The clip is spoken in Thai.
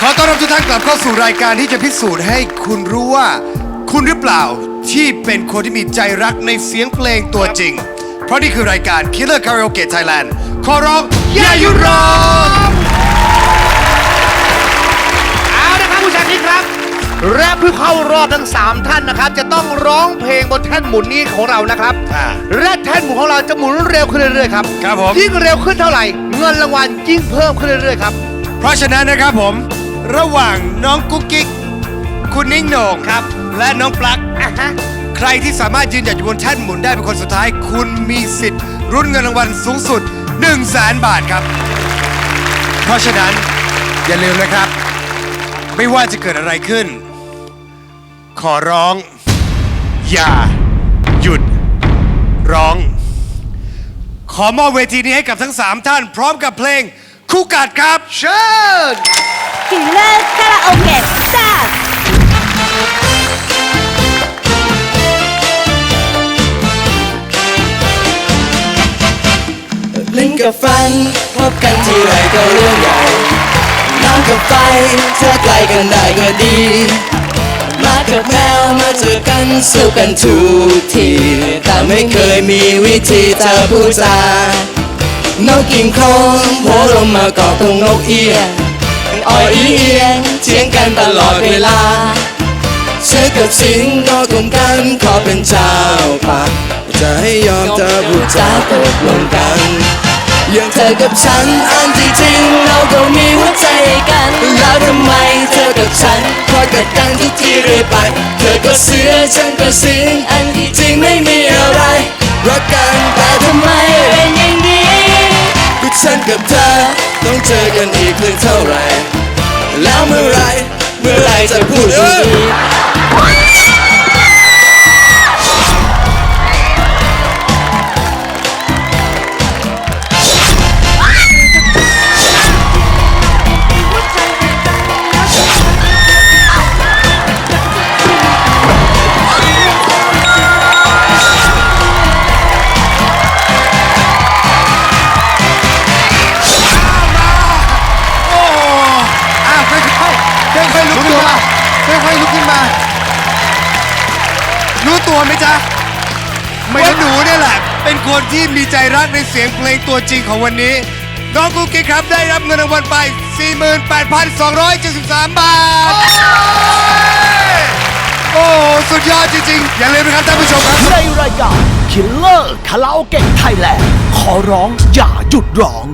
ขอต้อนรับทุกท่านกลับเข้าสู่รายการที่จะพิสูจน์ให้คุณรู้ว่า คุณหรือเปล่าที่เป็นคนที่มีใจรักในเสียงเพลงตัวจริง เพราะนี่คือรายการ Killer Karaoke Thailand ขอร้องอย่าหยุดร้องเอาละครับผู้ชมนี่ครับ และผู้เข้ารอบทั้ง 3 ท่านนะครับ จะต้องร้องเพลงบนแท่นหมุนนี้ของเรานะครับ อ่าและแท่นหมุนของเราจะหมุนเร็วขึ้นเรื่อยๆครับครับผม ยิ่งเร็วขึ้นเท่าไหร่ เงินรางวัลยิ่งเพิ่มขึ้นเรื่อยๆครับ เพราะฉะนั้นนะครับผม ระหว่างน้องกุ๊กกิ๊กคุณนิ้งโหน่งครับ และน้องปลั๊กอะฮะใครที่สามารถยืนหยัดอยู่บนแท่นหมุนได้เป็นคนสุดท้าย คุณมีสิทธิ์ รุ่นเงินรางวัลสูงสุด 1 0 0 0 0แสนบาทครับ เพราะฉะนั้นอย่าลืมนะครับ ไม่ว่าจะเกิดอะไรขึ้น ขอร้อง อย่า หยุด ร้อง ขอมอบเวทีนี้ให้กับทั้ง 3 ท่าน พร้อมกับเพลงคู่กัดครับ เชิญกิ กับฟัน พบกันทีไรก็เรื่องใหญ่น้ำกับไฟเธอใกล้กันได้ก็ดี มากับแมวมาเจอกันสู้กันทุกที แต่ไม่เคยมีวิธีเธอพูดจานกกิ่งโครงโผล่ลงมาเกาะตรงนกเอียงอ่อยเอียงเถียงกันตลอดเวลาเสือกับสิงโตกลมกันขอเป็นเจ้าป่าจะให้ยอมเธอพูดจาตกลงกัน เธอกับฉันอันที่จริงเราก็มีหัวใจกัน แล้วทำไมเธอกับฉันคอกัดกันทุกทีเรื่อยไป เธอก็เสือฉันก็สิงอันที่จริงไม่มีอะไรรักกันแต่ทำไมเป็นอย่างนี้ก็ฉันกับเธอต้องเจอกันอีกเพียงเท่าไหร่แล้วเมื่อไรเมื่อไรจะพูดถึ มา รู้ตัวไหมจ๊ะว่าหนูเนี่ยแหละ เป็นคนที่มีใจรักในเสียงเพลงตัวจริงของวันนี้ น้องกุ๊กกิ๊กครับได้รับเงินรางวัลไป 48,273 บาท โอ้โหสุดยอดจริงๆ อย่าลืมนะครับท่านผู้ชมครับ ในรายการ Killer Karaoke Thailand ขอร้องอย่าหยุดร้อง